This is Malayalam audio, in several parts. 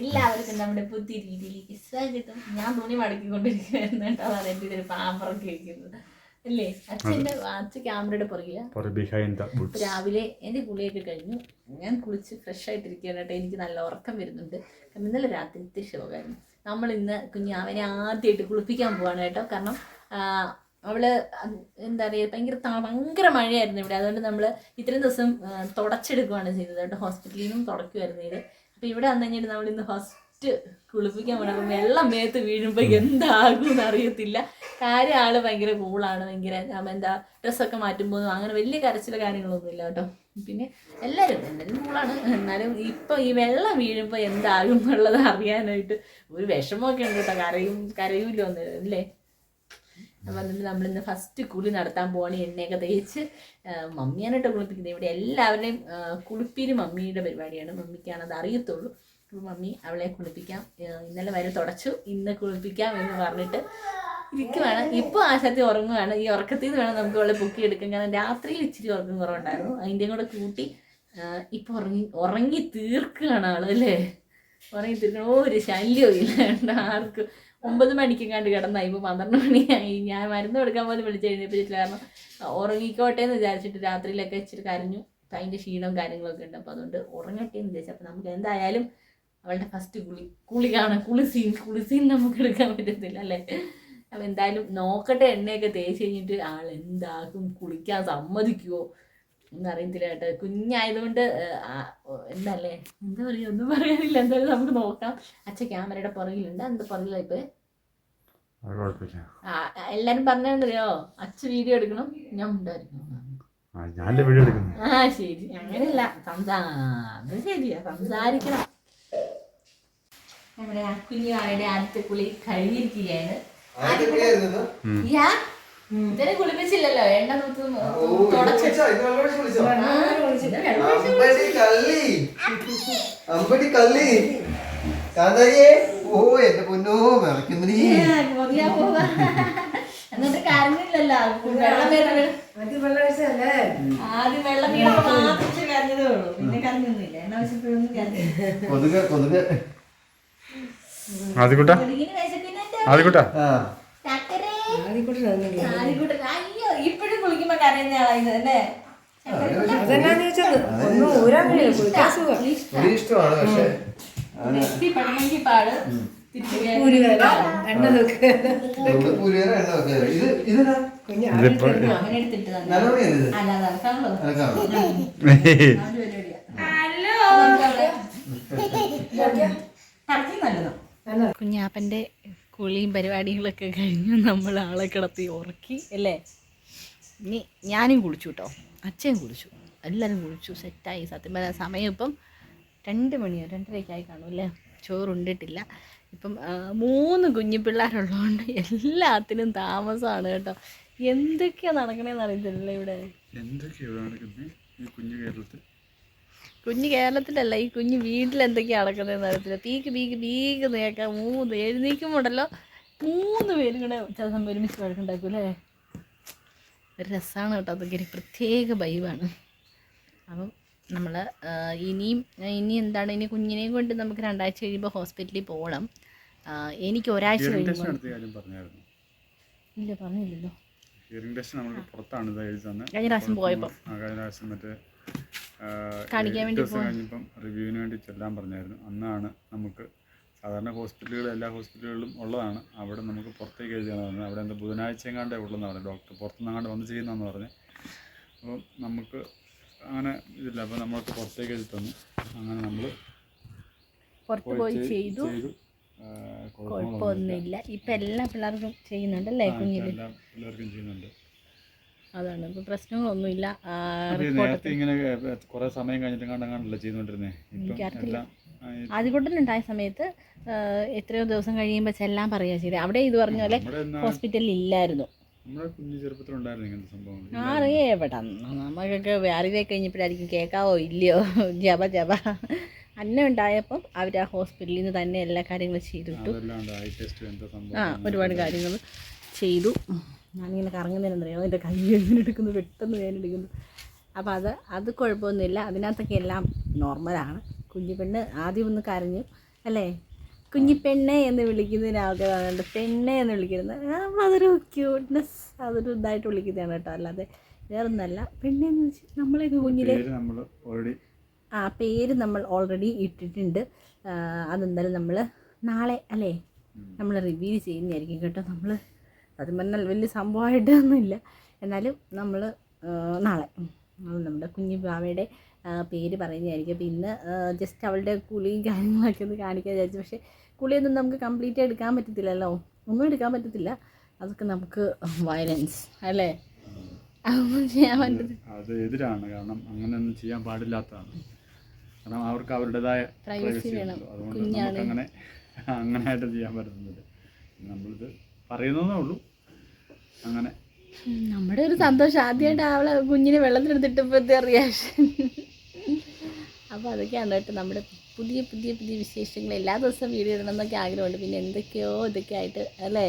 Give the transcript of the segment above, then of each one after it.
എല്ലാവർക്കും നമ്മുടെ പുതിയ രീതിയിലേക്ക് സ്വാഗതം. ഞാൻ തുണി മടക്കിക്കൊണ്ടിരിക്കുകയായിരുന്നു കേട്ടോ. അതാണ് എന്റെ ഇതിൽ പാമ്പറൊക്കെ അല്ലേ? അച്ഛന്റെ അച്ഛൻ ക്യാമറയുടെ പുറകില. രാവിലെ എന്റെ കുളിയൊക്കെ കഴിഞ്ഞു. ഞാൻ കുളിച്ച് ഫ്രഷ് ആയിട്ടിരിക്കുകയാണ് കേട്ടോ. എനിക്ക് നല്ല ഉറക്കം വരുന്നുണ്ട്. കാരണം ഇന്നലെ രാത്രിത്തെ ഷോകായിരുന്നു നമ്മൾ ഇന്ന് കുഞ്ഞാവനെ ആദ്യമായിട്ട് കുളിപ്പിക്കാൻ പോവാണ് കേട്ടോ. കാരണം അവൾ എന്താ പറയുക ഭയങ്കര ഭയങ്കര മഴയായിരുന്നു ഇവിടെ. അതുകൊണ്ട് നമ്മൾ ഇത്രയും ദിവസം തുടച്ചെടുക്കുകയാണ് ചെയ്തത് കേട്ടോ. ഹോസ്പിറ്റലിൽ നിന്നും തുടക്കുമായിരുന്നു ഇത്. അപ്പോൾ ഇവിടെ വന്നു കഴിഞ്ഞിട്ട് നമ്മൾ ഇന്ന് ഫസ്റ്റ് കുളിപ്പിക്കാൻ പോകണം അപ്പം വെള്ളം മേത്ത് വീഴുമ്പോൾ എന്താകും അറിയത്തില്ല. കാര്യം ആൾ ഭയങ്കര കൂളാണ് ഭയങ്കര എന്താ ഡ്രസ്സൊക്കെ മാറ്റുമ്പോൾ അങ്ങനെ വലിയ കരച്ചിലെ കാര്യങ്ങളൊന്നും ഇല്ല കേട്ടോ. പിന്നെ എല്ലാവരും എല്ലാവരും കൂളാണ് എന്നാലും ഇപ്പം ഈ വെള്ളം വീഴുമ്പോൾ എന്താകും എന്നുള്ളത് അറിയാനായിട്ട് ഒരു വിഷമമൊക്കെ ഉണ്ട് കേട്ടോ. കരയും കരയൂല്ലോ അല്ലേ? നമ്മൾ നമ്മളിന്ന് ഫസ്റ്റ് കുളി നടത്താൻ പോവാണ് എണ്ണയൊക്കെ തേച്ച്. മമ്മിയാനായിട്ട് കുളിപ്പിക്കുന്നത്. ഇവിടെ എല്ലാവരുടെയും കുളിപ്പീര് മമ്മിയുടെ പരിപാടിയാണ്. മമ്മിക്കാണ് അത് അറിയത്തുള്ളൂ. അപ്പോൾ മമ്മി അവളെ കുളിപ്പിക്കാം. ഇന്നലെ വരെ തുടച്ചു. ഇന്ന് കുളിപ്പിക്കാം എന്ന് പറഞ്ഞിട്ട് ഇരിക്കുവാണ്. ഇപ്പോൾ ആശാത്തി ഉറങ്ങുകയാണ് ഈ ഉറക്കത്തിൽ നിന്ന് വേണം നമുക്ക് അവളെ പൊക്കിയെടുക്കാൻ കാരണം രാത്രിയിൽ ഇച്ചിരി ഉറക്കം കുറവുണ്ടായിരുന്നു. അതിന്റെയും കൂടെ കൂട്ടി ഇപ്പോൾ ഉറങ്ങി ഉറങ്ങി തീർക്കുകയാണ് ആൾ അല്ലേ? ഉറങ്ങി തീർക്കണം ഒരു ശല്യവും ഇല്ല ആർക്കും ഒമ്പത് മണിക്കെങ്ങാണ്ട് കിടന്നായി ഇപ്പോൾ പന്ത്രണ്ട് മണിയായി. ഞാൻ മരുന്ന് കൊടുക്കാൻ പോലും വിളിച്ച് എഴുന്നേപ്പിച്ചിട്ടില്ല. കാരണം ഉറങ്ങിക്കോട്ടെ എന്ന് വിചാരിച്ചിട്ട് രാത്രിയിലൊക്കെ ഇച്ചിരി കരഞ്ഞു. അതിന്റെ ക്ഷീണവും കാര്യങ്ങളൊക്കെ ഉണ്ട്. അപ്പോൾ അതുകൊണ്ട് ഉറങ്ങട്ടെ എന്ന് വിചാരിച്ചു. അപ്പോൾ നമുക്ക് എന്തായാലും അവളുടെ ഫസ്റ്റ് കുളി കുളി കാണാം. കുളി സീൻ കുളി സീൻ നമുക്ക് എടുക്കാൻ പറ്റത്തില്ല അല്ലേ? അപ്പം എന്തായാലും നോക്കട്ടെ. എണ്ണയൊക്കെ തേച്ച് കഴിഞ്ഞിട്ട് ആൾ എന്താകും കുളിക്കാൻ സമ്മതിക്കുമോ ഒന്നും അറിയത്തില്ല കേട്ടോ കുഞ്ഞായതുകൊണ്ട് എന്തല്ലേ? എന്താ പറയുക ഒന്നും പറയാനില്ല. എന്തായാലും നമുക്ക് നോക്കാം. അച്ഛ ക്യാമറയുടെ പുറകിലുണ്ട്. എന്താ പുറകിലായി പോയി അത് കുഴപ്പമില്ല. ആ എല്ലാരും പറഞ്ഞോ അച്ഛൻ വീഡിയോ എടുക്കണം. ഞാൻ ഉണ്ടായിരിക്കണം ആ ശരി. അങ്ങനെയല്ല. സംസാ അത് ശരിയാ. സംസാരിക്കണം. നമ്മുടെ കുഞ്ഞു കുഞ്ഞുവാളുടെ ആദ്യത്തെ കുളി കഴിഞ്ഞിരിക്കുകയാണ്. യാ, ഇതുവരെ കുളിപ്പിച്ചില്ലല്ലോ എണ്ണ തൂത്ത് അമ്പടി കള്ളി. കാന്താരിയെ ഓ എന്റെ പൊന്നോ മിളക്കുന്നു നീ. കൊതിയാ പോവാ. എന്നിട്ട് കരഞ്ഞില്ലല്ലോ വെള്ളം ആദ്യം വെള്ളം മാത്രം കരഞ്ഞതേ ഉള്ളൂ. പിന്നെ കരഞ്ഞൊന്നുമില്ല. എണ്ണ വെച്ചപ്പോഴൊന്നും കരഞ്ഞു കൊതുക് കൊതുക്. ആദ്യക്കൂട്ടാ? ആദ്യക്കൂട്ടാ. അയ്യോ ഇപ്പഴും കുളിക്കുമ്പോ കരയുന്ന ആളായത് അല്ലേ? അതെന്നാന്ന് ചോദിച്ചത് ഒന്നും ഊരാൻ കഴിയില്ല കുളിക്കാൻ സുഖം. ഒരു ഇഷ്ടമാണ് പക്ഷേ പാട്. തിരിച്ചു കുളിയും പരിപാടികളൊക്കെ കഴിഞ്ഞു നമ്മൾ ആളെ കിടത്തി ഉറക്കി അല്ലേ? ഇനി ഞാനും കുളിച്ചു കേട്ടോ. അച്ഛനും കുളിച്ചു. എല്ലാവരും കുളിച്ചു. സെറ്റായി. സത്യം പറഞ്ഞാൽ സമയം ഇപ്പം രണ്ട് മണിയോ. രണ്ടരയ്ക്കായി കാണും അല്ലേ? ചോറുണ്ടിട്ടില്ല. ഇപ്പം മൂന്ന് കുഞ്ഞു പിള്ളേരുള്ളതുകൊണ്ട് എല്ലാത്തിനും താമസമാണ് കേട്ടോ. എന്തൊക്കെയാണ് നടക്കണേന്ന് അറിയത്തില്ല ഇവിടെ. എന്തൊക്കെയാണ് നടക്കുന്നത് ഈ കുഞ്ഞു കേരളത്തിൽ? കുഞ്ഞ് കേരളത്തിലല്ല ഈ കുഞ്ഞ് വീട്ടിൽ എന്തൊക്കെയാണ് നടക്കുന്നതെന്ന് അറിയത്തില്ല. പീക്ക് പീക്ക് പീക്ക് നേക്കാം മൂന്ന് എഴുന്നേക്കുമ്പോണ്ടല്ലോ മൂന്ന് പേരും കൂടെ ചില സമയം ഒരുമിച്ച് വഴക്കുണ്ടാക്കും അല്ലേ? ഒരു രസമാണ് കേട്ടോ അതൊക്കെ ഒരു പ്രത്യേക വൈവാണ് അപ്പം നമ്മൾ ഇനിയും ഇനി എന്താണ് ഇനി കുഞ്ഞിനെയും കൊണ്ട് നമുക്ക് രണ്ടാഴ്ച കഴിയുമ്പോൾ ഹോസ്പിറ്റലിൽ പോകണം. എനിക്ക് ഒരാഴ്ച കഴിയുമ്പോൾ ഇല്ല പറഞ്ഞില്ലല്ലോ. കഴിഞ്ഞ പ്രാവശ്യം പോയപ്പോൾ ദിവസം കഴിഞ്ഞപ്പം റിവ്യൂവിന് വേണ്ടി ചെല്ലാൻ പറഞ്ഞായിരുന്നു. അന്നാണ് നമുക്ക് സാധാരണ ഹോസ്പിറ്റലുകൾ എല്ലാ ഹോസ്പിറ്റലുകളിലും ഉള്ളതാണ്. അവിടെ നമുക്ക് പുറത്തേക്ക് എഴുതിയാണ് പറഞ്ഞത് അവിടെ എന്താ ബുധനാഴ്ച എങ്ങാണ്ടേ ഉള്ളതെന്ന് പറഞ്ഞു? ഡോക്ടർ പുറത്തുനിന്ന് വന്ന് ചെയ്യുന്നതെന്ന് പറഞ്ഞ്. അപ്പോൾ നമുക്ക് അങ്ങനെ ഇതില്ല. അപ്പോൾ നമ്മൾക്ക് പുറത്തേക്ക് എഴുതി തന്നു. അങ്ങനെ നമ്മൾ പുറത്ത് പോയി ചെയ്തു. കുഴപ്പമൊന്നുമില്ല. ഇപ്പം എല്ലാ പിള്ളേർക്കും ചെയ്യുന്നുണ്ടല്ലേ അല്ലേ കുഞ്ഞിൽ എല്ലാ പിള്ളേർക്കും ചെയ്യുന്നുണ്ട്. അതാണ്. ഇപ്പൊ പ്രശ്നങ്ങളൊന്നുമില്ല. നേരത്തെ ഇങ്ങനെ കുറെ സമയം കഴിഞ്ഞിട്ട്. എല്ലാം ആദ്യകൂട്ടനുണ്ടായ സമയത്ത് എത്രയോ ദിവസം കഴിയുമ്പോൾ ചെല്ലാൻ പറയുക ചെയ്തത് അവിടെ ഇത് പറഞ്ഞ പോലെ ഹോസ്പിറ്റലിൽ ഇല്ലായിരുന്നു നമ്മുടെ കുഞ്ഞു ചെറുപ്പത്തിലുണ്ടായിരുന്നു ഇങ്ങനത്തെ സംഭവം അറിയേ എവിടെ നമുക്കൊക്കെ അറിവേ കഴിഞ്ഞപ്പോഴായിരിക്കും കേൾക്കാവോ ഇല്ലയോ? ജപ ജപ. അന്ന ഉണ്ടായപ്പം അവർ ആ ഹോസ്പിറ്റലിൽ നിന്ന് തന്നെ എല്ലാ കാര്യങ്ങളും ചെയ്തിട്ടു ആ ഒരുപാട് കാര്യങ്ങൾ ചെയ്തു. ഞാനിങ്ങനെ കറങ്ങുന്നതിനെന്നറിയോ എന്റെ കൈ എങ്ങനെ എടുക്കുന്നു? പെട്ടെന്ന് വേദന എടുക്കുന്നു. അപ്പോൾ അത് അത് കുഴപ്പമൊന്നുമില്ല. അതിനകത്തൊക്കെ എല്ലാം നോർമലാണ് കുഞ്ഞു പെണ്ണ് ആദ്യം ഒന്ന് കരഞ്ഞു. അല്ലേ? കുഞ്ഞിപ്പെണ്ണെ എന്ന് വിളിക്കുന്നതിന് ആൾക്കാരുണ്ട് പെണ്ണെ എന്ന് വിളിക്കുന്നത് അതൊരു ക്യൂട്ട്നെസ് അതൊരു ഇതായിട്ട് വിളിക്കുന്നതാണ് കേട്ടോ. അല്ലാതെ വേറൊന്നല്ല. പെണ്ണെ എന്ന് വെച്ചാൽ നമ്മളെ കുഞ്ഞിലെ ആ പേര് നമ്മൾ ഓൾറെഡി ഇട്ടിട്ടുണ്ട്. അതെന്തായാലും നമ്മൾ നാളെ അല്ലേ? നമ്മൾ റിവ്യൂ ചെയ്യുന്നതായിരിക്കും കേട്ടോ. നമ്മൾ പറഞ്ഞാൽ വലിയ സംഭവമായിട്ടൊന്നുമില്ല. എന്നാലും നമ്മൾ നാളെ. നമ്മുടെ കുഞ്ഞു ബാവയുടെ പേര് പറയുന്നതായിരിക്കും. അപ്പോൾ ഇന്ന് ജസ്റ്റ് അവളുടെ കുളിയും കാര്യങ്ങളൊക്കെ ഒന്ന് കാണിക്കാൻ വിചാരിച്ചു. പക്ഷേ കുളിയൊന്നും നമുക്ക് കംപ്ലീറ്റ് എടുക്കാൻ പറ്റത്തില്ലല്ലോ. ഒന്നും എടുക്കാൻ പറ്റത്തില്ല. അതൊക്കെ നമുക്ക് വയലൻസ് അല്ലേ? അതൊന്നും ചെയ്യാൻ പറ്റത്തില്ല. അത് എതിരാണ്. കാരണം അങ്ങനെയൊന്നും ചെയ്യാൻ പാടില്ലാത്തതാണ്. കാരണം അവർക്ക് അവരുടേതായ വേണം. അതുകൊണ്ട് കുഞ്ഞാണ്. അങ്ങനെ അങ്ങനെയായിട്ട് ചെയ്യാൻ പറ്റുന്നില്ല നമ്മളിത് പറയുന്നതേ ഉള്ളൂ. അങ്ങനെ. നമ്മുടെ ഒരു സന്തോഷം. ആദ്യമായിട്ട് അവളെ കുഞ്ഞിനെ വെള്ളത്തിലെടുത്തിട്ടപ്പോഴത്തെ റിയാക്ഷൻ അപ്പോൾ അതൊക്കെയാണ് കേട്ടോ നമ്മുടെ പുതിയ പുതിയ പുതിയ വിശേഷങ്ങൾ. എല്ലാ ദിവസവും വീഡിയോ ഇടണം എന്നൊക്കെ ആഗ്രഹമുണ്ട്. പിന്നെ എന്തൊക്കെയോ ഇതൊക്കെ ആയിട്ട് അല്ലേ?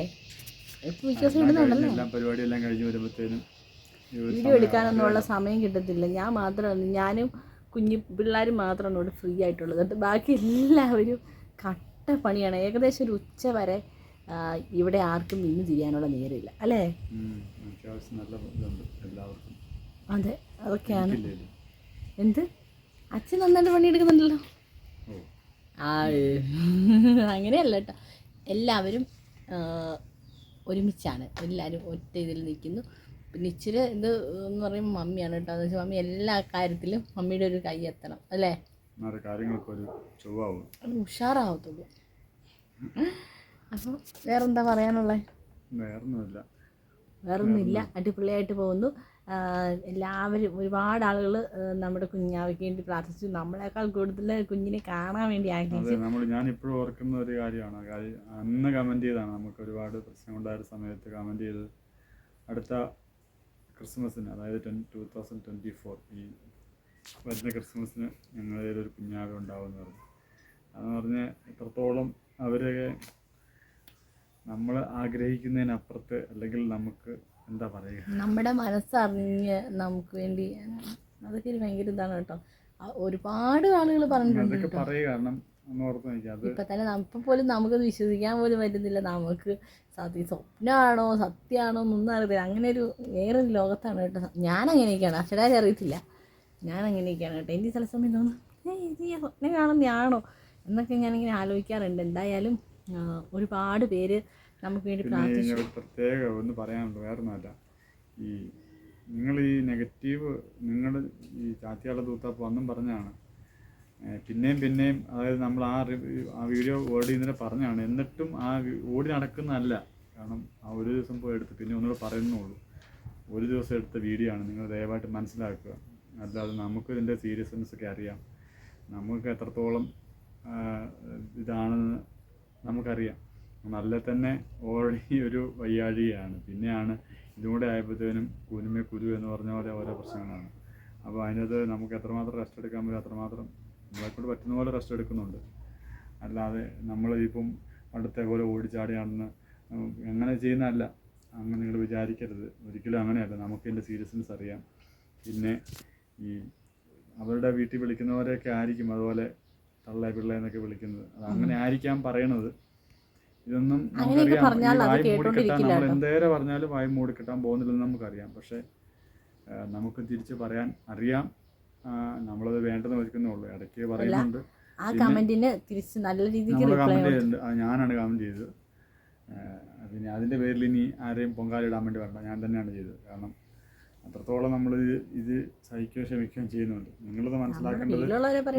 ഇപ്പോൾ മിക്ക ദിവസം ഇടുന്നുണ്ടല്ലോ എല്ലാം പരിപാടിയെല്ലാം കഴിഞ്ഞ് വരുമ്പോഴത്തേനും ഈ ഒരു വീഡിയോ എടുക്കാനൊന്നുമുള്ള എടുക്കാനൊന്നുള്ള സമയം കിട്ടത്തില്ല. ഞാൻ മാത്രമാണ് ഞാനും കുഞ്ഞു പിള്ളേരും മാത്രമാണ് ഇവിടെ ഫ്രീ ആയിട്ടുള്ളത്. ബാക്കി എല്ലാവരും കട്ട പണിയാണ്. ഏകദേശം ഒരു ഉച്ച വരെ ഇവിടെ ആർക്കും നിന്ന് തിരിയാനുള്ള നേരമില്ല. അല്ലേ? അതെ അതൊക്കെയാണ്. എന്ത്? അച്ഛൻ നന്നായിട്ട് പണിയെടുക്കുന്നുണ്ടല്ലോ. ആ അങ്ങനെയല്ല കേട്ടോ എല്ലാവരും ഒരുമിച്ചാണ്. എല്ലാവരും ഒറ്റ ഇതിൽ നിൽക്കുന്നു. പിന്നെ ഇച്ചിരി ഇത് എന്ന് പറയുമ്പോൾ മമ്മിയാണ് കേട്ടോ എന്ന് വെച്ചാൽ മമ്മി എല്ലാ കാര്യത്തിലും മമ്മിയുടെ ഒരു കൈ എത്തണം. അല്ലേ? ഉഷാറാവത്തുള്ളൂ. അപ്പോൾ വേറെന്താ പറയാനുള്ളത് വേറൊന്നുമില്ല. വേറൊന്നുമില്ല. അടിപൊളിയായിട്ട് പോകുന്നു. എല്ലാവരും ഒരുപാട് ആളുകൾ നമ്മുടെ കുഞ്ഞാവയ്ക്ക് വേണ്ടി പ്രാർത്ഥിച്ചു. നമ്മളെക്കാൾ കൂടുതൽ കുഞ്ഞിനെ കാണാൻ വേണ്ടി ആഗ്രഹിച്ചു. നമ്മൾ ഞാൻ ഇപ്പോഴും ഓർക്കുന്ന ഒരു കാര്യമാണ്. കാര്യം അന്ന് കമന്റ് ചെയ്താണ് നമുക്ക് ഒരുപാട് പ്രശ്നമുണ്ടായ സമയത്ത് കമന്റ് ചെയ്ത് അടുത്ത ക്രിസ്മസിന് അതായത് ten two thousand twenty four ഈ വരുന്ന ക്രിസ്മസിന് ഞങ്ങളുടെ ഒരു കുഞ്ഞാവ ഉണ്ടാവുമെന്ന് പറഞ്ഞു. അതെന്ന് പറഞ്ഞ് എത്രത്തോളം അവരെ നമ്മൾ ആഗ്രഹിക്കുന്നതിനപ്പുറത്ത് അല്ലെങ്കിൽ നമുക്ക് എന്താ പറയുക? നമ്മുടെ മനസ്സറിഞ്ഞ് നമുക്ക് വേണ്ടി അതൊക്കെ ഒരു ഭയങ്കര ഇതാണ് കേട്ടോ. ഒരുപാട് ആളുകൾ പറഞ്ഞിട്ടുണ്ട് പറയുക. കാരണം ഇപ്പൊ തന്നെ ഇപ്പൊ പോലും നമുക്കത് വിശ്വസിക്കാൻ പോലും പറ്റുന്നില്ല. നമുക്ക് സത്യ സ്വപ്നമാണോ സത്യമാണോ ഒന്നും അറിയത്തില്ല. അങ്ങനെ ഒരു വേറൊരു ലോകത്താണ് കേട്ടോ. ഞാൻ അങ്ങനെയൊക്കെയാണ് അച്ഛനാരും അറിയത്തില്ല. ഞാൻ അങ്ങനെയൊക്കെയാണ് കേട്ടോ. എനിക്ക് ചില സമയം തോന്നുന്നു ഏ ഇത് സ്വപ്നം കാണുന്നതാണോ എന്നൊക്കെ ഞാനിങ്ങനെ ആലോചിക്കാറുണ്ട്. എന്തായാലും ഒരുപാട് പേര് നമുക്ക് വേണ്ടി പ്രാർത്ഥിച്ചു. പ്രത്യേക ഒന്ന് പറയാനുള്ളത് വേറെ ഒന്നല്ല ഈ നിങ്ങൾ ഈ നെഗറ്റീവ് നിങ്ങൾ ഈ ചാത്തിയാളെ തൂത്തപ്പോൾ അന്നും പറഞ്ഞാണ് പിന്നെയും പിന്നെയും അതായത് നമ്മൾ ആ ആ വീഡിയോ ഓടി ഇന്നലെ പറഞ്ഞാണ്. എന്നിട്ടും ആ ഓടി നടക്കുന്നതല്ല. കാരണം ആ ഒരു ദിവസം പോയി എടുത്ത് പിന്നെ ഒന്നുകൂടെ പറയുന്നുള്ളൂ. ഒരു ദിവസം എടുത്ത വീഡിയോ ആണ്. നിങ്ങൾ ദയവായിട്ട് മനസ്സിലാക്കുക. അല്ലാതെ നമുക്ക് ഇതിന്റെ സീരിയസ്നെസ് ഒക്കെ അറിയാം. നമുക്ക് എത്രത്തോളം ഇതാണെന്ന് നമുക്കറിയാം. നല്ല തന്നെ ഓൾറെഡി ഒരു വയ്യാഴികയാണ്. പിന്നെയാണ് ഇതുകൂടെ ആയപ്പോഴത്തേനും കുരുമ കുരു എന്ന് പറഞ്ഞ പോലെ ഓരോ പ്രശ്നങ്ങളാണ്. അപ്പോൾ അതിനകത്ത് നമുക്ക് എത്രമാത്രം റെസ്റ്റ് എടുക്കാൻ പറ്റും അത്രമാത്രം നമ്മളെക്കൊണ്ട് പറ്റുന്ന പോലെ റെസ്റ്റ് എടുക്കുന്നുണ്ട്. അല്ലാതെ നമ്മൾ ഇപ്പം പണ്ടത്തെ പോലെ ഓടിച്ചാടി നടന്ന് ചെയ്യുന്നതല്ല. അങ്ങനെ നിങ്ങൾ വിചാരിക്കരുത്. ഒരിക്കലും അങ്ങനെയല്ല. നമുക്ക് എന്റെ സീരിയസ്നെസ് അറിയാം. പിന്നെ ഈ അവരുടെ വീട്ടിൽ വിളിക്കുന്നവരെയൊക്കെ ആയിരിക്കും. അതുപോലെ തള്ള പിള്ള എന്നൊക്കെ വിളിക്കുന്നത്. അത് അങ്ങനെ ആയിരിക്കാം പറയണത്. ഇതൊന്നും നമുക്കറിയാം. വായി മൂടിക്കെട്ടാൻ നമ്മൾ. എന്തേരെ പറഞ്ഞാലും വായി മൂടിക്കെട്ടാൻ പോകുന്നില്ലെന്ന് നമുക്കറിയാം. പക്ഷേ നമുക്ക് തിരിച്ച് പറയാൻ അറിയാം. നമ്മളത് വേണ്ടെന്ന് വെക്കുന്നേ ഉള്ളൂ. ഇടയ്ക്ക് പറയുന്നുണ്ട്. ആ കമന്റിന് തിരിച്ച് നല്ല രീതിക്ക് ഞാനാണ് കമന്റ് ചെയ്തത്. പിന്നെ അതിന്റെ പേരിൽ ഇനി ആരെയും പൊങ്കാലിടാൻ വേണ്ടി വരണ്ട. ഞാൻ തന്നെയാണ് ചെയ്തത്. കാരണം അത്രത്തോളം നമ്മൾ ഇത് സഹിക്കുകയോ ക്ഷമിക്കുകയും ചെയ്യുന്നുണ്ട്. നിങ്ങളത് മനസ്സിലാക്കേണ്ടത്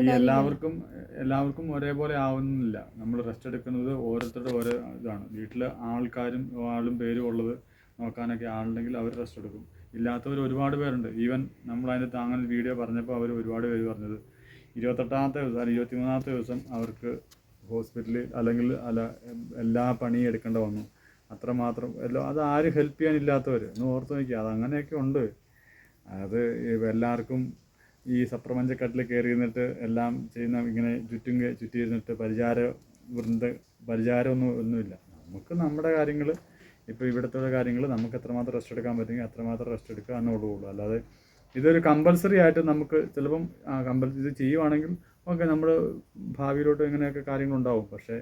ഈ എല്ലാവർക്കും എല്ലാവർക്കും ഒരേപോലെ ആവുന്നില്ല. നമ്മൾ റെസ്റ്റ് എടുക്കുന്നത് ഓരോരുത്തരുടെ ഓരോ ഇതാണ്. വീട്ടിൽ ആൾക്കാരും ആളും പേരും ഉള്ളത് നോക്കാനൊക്കെ ആളുണ്ടെങ്കിൽ അവർ റെസ്റ്റ് എടുക്കും. ഇല്ലാത്തവർ ഒരുപാട് പേരുണ്ട്. ഈവൻ നമ്മൾ അതിനകത്ത് അങ്ങനെ വീഡിയോ പറഞ്ഞപ്പോൾ അവർ ഒരുപാട് പേര് പറഞ്ഞത്. ഇരുപത്തെട്ടാമത്തെ ദിവസം അല്ലെങ്കിൽ ഇരുപത്തിമൂന്നാമത്തെ ദിവസം അവർക്ക് ഹോസ്പിറ്റലിൽ അല്ലെങ്കിൽ അല്ല എല്ലാ പണിയും എടുക്കേണ്ട വന്നു. അത്രമാത്രം എല്ലാം അത് ആരും ഹെൽപ്പ് ചെയ്യാനില്ലാത്തവർ എന്ന് ഓർത്ത് നോക്കിയാൽ അത് അങ്ങനെയൊക്കെ ഉണ്ട്. അത് എല്ലാവർക്കും ഈ സപ്രപഞ്ചക്കട്ടിൽ കയറി ഇരുന്നിട്ട് എല്ലാം ചെയ്യുന്ന ഇങ്ങനെ ചുറ്റും ചുറ്റിയിരുന്നിട്ട് പരിചാര വൃന്ദ പരിചാരമൊന്നും ഒന്നുമില്ല. നമുക്ക് നമ്മുടെ കാര്യങ്ങൾ ഇപ്പോൾ ഇവിടുത്തെ കാര്യങ്ങൾ നമുക്ക് എത്രമാത്രം റെസ്റ്റ് എടുക്കാൻ പറ്റുമെങ്കിൽ അത്രമാത്രം റെസ്റ്റ് എടുക്കുക എന്നുള്ളൂ അല്ലാതെ ഇതൊരു കമ്പൽസറി ആയിട്ട് നമുക്ക് ചിലപ്പം കമ്പൽ ഇത് ചെയ്യുവാണെങ്കിൽ ഓക്കെ നമ്മൾ ഭാവിയിലോട്ട് ഇങ്ങനെയൊക്കെ കാര്യങ്ങളുണ്ടാവും. പക്ഷേ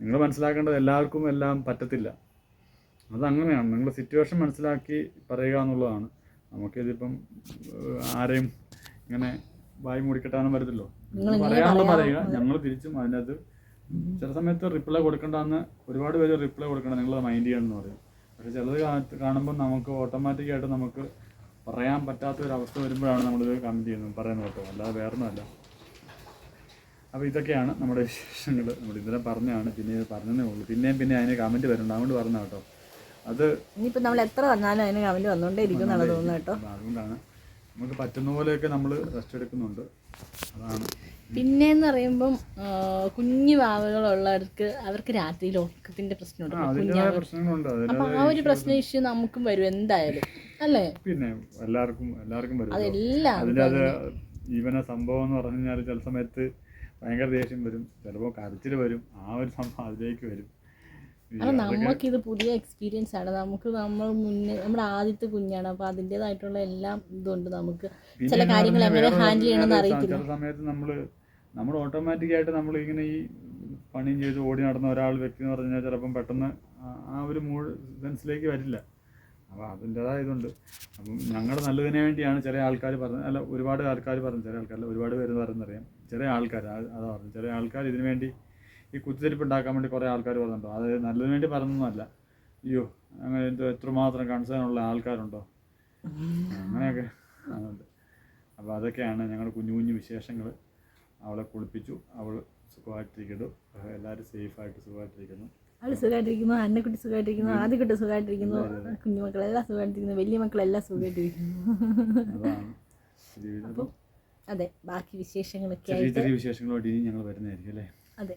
നിങ്ങൾ മനസ്സിലാക്കേണ്ടത് എല്ലാവർക്കും എല്ലാം പറ്റത്തില്ല. അതങ്ങനെയാണ്. നിങ്ങളുടെ സിറ്റുവേഷൻ മനസ്സിലാക്കി പറയുക എന്നുള്ളതാണ്. നമുക്കിതിപ്പം ആരെയും ഇങ്ങനെ വായി മൂടിക്കെട്ടാനും വരത്തില്ലോ പറയാനുള്ള പറയുക. ഞങ്ങൾ തിരിച്ചും അതിനകത്ത് ചില സമയത്ത് റിപ്ലൈ കൊടുക്കണ്ടെന്ന് ഒരുപാട് പേര് റിപ്ലൈ കൊടുക്കണ്ട. നിങ്ങൾ മൈൻഡ് ചെയ്യണമെന്ന് പറയും. പക്ഷെ ചിലത് കാണുമ്പോൾ നമുക്ക് ഓട്ടോമാറ്റിക്കായിട്ട് നമുക്ക് പറയാൻ പറ്റാത്ത ഒരു അവസ്ഥ വരുമ്പോഴാണ് നമ്മളിത് കമന്റ് ചെയ്യുന്നത് പറയുന്നത് കേട്ടോ. അല്ലാതെ വേറൊന്നുമല്ല. അപ്പോൾ ഇതൊക്കെയാണ് നമ്മുടെ വിശേഷങ്ങൾ. നമ്മൾ ഇന്നലെ പറഞ്ഞതാണ് പിന്നെ പറഞ്ഞതേ ഉള്ളൂ. പിന്നെയും പിന്നെ അതിന് കമന്റ് വരുന്നുണ്ട് അതുകൊണ്ട് പറഞ്ഞ കേട്ടോ. അത് ഇനിയിപ്പോൾ നമ്മൾ എത്ര വന്നാലും അതിന് കമന്റ് വന്നുകൊണ്ടേ ഇരിക്കും എന്നുള്ളത് തോന്നുന്നു കേട്ടോ അതുകൊണ്ടാണ് നമുക്ക് പറ്റുന്ന പോലെയൊക്കെ നമ്മൾ റെസ്റ്റ് എടുക്കുന്നുണ്ട്. അതാണ്. പിന്നെന്ന് പറയുമ്പം കുഞ്ഞു വാവകളുള്ളവർക്ക് അവർക്ക് രാത്രിയിൽ ഉറക്കത്തിന്റെ പ്രശ്നമുണ്ട്. പ്രശ്നങ്ങളുണ്ട്. അപ്പൊ ആ ഒരു പ്രശ്ന ഇഷ്യൂ നമുക്കും വരും എന്തായാലും. അല്ലേ? പിന്നെ എല്ലാവർക്കും എല്ലാവർക്കും വരും. അതെല്ലാം അത് ജീവന സംഭവം എന്ന് പറഞ്ഞു കഴിഞ്ഞാൽ ചില സമയത്ത് ഭയങ്കര ദേഷ്യം വരും. ചിലപ്പോൾ കരച്ചിൽ വരും. ആ ഒരു സംഭവം അതിലേക്ക് വരും. നമുക്ക് ഇത് നമുക്കിത് പുതിയ എക്സ്പീരിയൻസ് ആണ്. നമുക്ക് നമ്മൾ മുന്നേ നമ്മുടെ ആദ്യത്തെ കുഞ്ഞാണ്. അപ്പൊ അതിന്റെതായിട്ടുള്ള എല്ലാം ഇതുണ്ട് നമുക്ക്. ചില കാര്യങ്ങൾ എങ്ങനെ ഹാൻഡിൽ ചെയ്യണമെന്ന് അറിയത്തില്ല. ചില സമയത്ത് നമ്മൾ നമ്മൾ ഓട്ടോമാറ്റിക്കായിട്ട് നമ്മൾ ഇങ്ങനെ ഈ പണിയും ചെയ്ത് ഓടി നടന്ന ഒരാൾ വ്യക്തി എന്ന് പറഞ്ഞാൽ ചിലപ്പം പെട്ടെന്ന് ആ- ഒരു മൂഡ് സെൻസിലേക്ക് വരില്ല. അപ്പോൾ അതിന്റെതായ ഇതുണ്ട്. അപ്പം ഞങ്ങളുടെ നല്ലതിന് വേണ്ടിയാണ് ചില ആൾക്കാർ പറഞ്ഞത് അല്ല ഒരുപാട് ആൾക്കാർ പറഞ്ഞു ചില ആൾക്കാരല്ല ഒരുപാട് പേര് പറഞ്ഞറിയാം ചില ആൾക്കാർ അതാ പറഞ്ഞു ചില ആൾക്കാർ ഇതിനു വേണ്ടി ഈ കുത്തിരിപ്പ് ഉണ്ടാക്കാൻ വേണ്ടി കുറേ ആൾക്കാർ പറഞ്ഞിട്ടുണ്ടോ അത് നല്ലതിന് വേണ്ടി പറഞ്ഞൊന്നുമല്ല. അയ്യോ അങ്ങനെ എന്തോ എത്രമാത്രം കൺസേൺ ഉള്ള ആൾക്കാരുണ്ടോ? അങ്ങനെയൊക്കെ അതുണ്ട് അപ്പോൾ അതൊക്കെയാണ് ഞങ്ങളുടെ കുഞ്ഞു കുഞ്ഞു വിശേഷങ്ങൾ അവളെ കുളിപ്പിച്ചു. അവൾ സുഖമായിട്ടിരിക്കുന്നു. എല്ലാവരും സേഫായിട്ട് സുഖമായിട്ടിരിക്കുന്നു. അവൾ സുഖമായിട്ടിരിക്കുന്നു. അന്നക്കുട്ടി സുഖമായിട്ടിരിക്കുന്നു. ആദ്യക്കുട്ടി സുഖമായിട്ടിരിക്കുന്നു. കുഞ്ഞുമക്കളെല്ലാം സുഖമായിട്ടിരിക്കുന്നു. വലിയ മക്കളെല്ലാം സുഖമായിട്ടിരിക്കുന്നു. അതെ ബാക്കി വിശേഷങ്ങളൊക്കെ ചെറിയ ആയിട്ട് ചെറിയ വിശേഷങ്ങളോട് ഇനി ഞങ്ങൾ വരുന്നതായിരിക്കും അല്ലേ? അതെ.